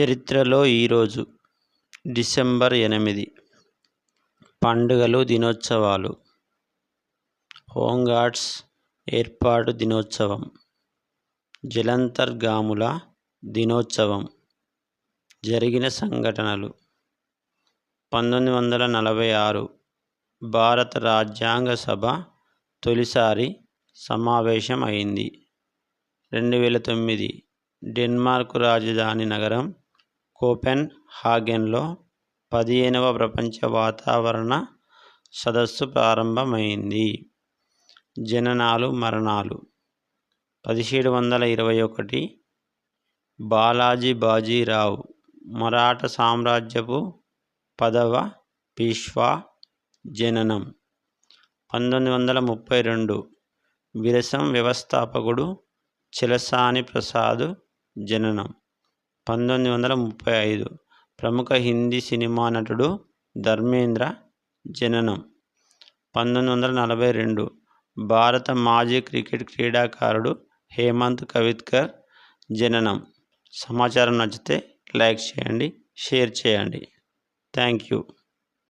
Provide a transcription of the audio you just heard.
చరిత్రలో ఈరోజు డిసెంబర్ ఎనిమిది. పండుగలు దినోత్సవాలు. హోంగార్డ్స్ ఏర్పాటు దినోత్సవం. జలంతర్గాముల దినోత్సవం. జరిగిన సంఘటనలు. పంతొమ్మిది వందల నలభై ఆరు భారత రాజ్యాంగ సభ తొలిసారి సమావేశం అయింది. రెండు వేల తొమ్మిది డెన్మార్క్ రాజధాని నగరం కోపెన్ హాగెన్లో పదిహేనవ ప్రపంచ వాతావరణ సదస్సు ప్రారంభమైంది. జననాలు మరణాలు. పదిహేడు వందల ఇరవై ఒకటి బాలాజీ బాజీరావు మరాఠా సామ్రాజ్యపు పదవ పీష్వా జననం. పంతొమ్మిది వందల ముప్పై రెండు విరసం వ్యవస్థాపకుడు చిలసాని ప్రసాద్ జననం. పంతొమ్మిది వందల ముప్పై ఐదు. ప్రముఖ హిందీ సినిమా నటుడు ధర్మేంద్ర జననం. పంతొమ్మిది వందల నలభై రెండు. భారత మాజీ క్రికెట్ క్రీడాకారుడు హేమంత్ కవిత్కర్ జననం. సమాచారం నచ్చితే లైక్ చేయండి షేర్ చేయండి. Thank you.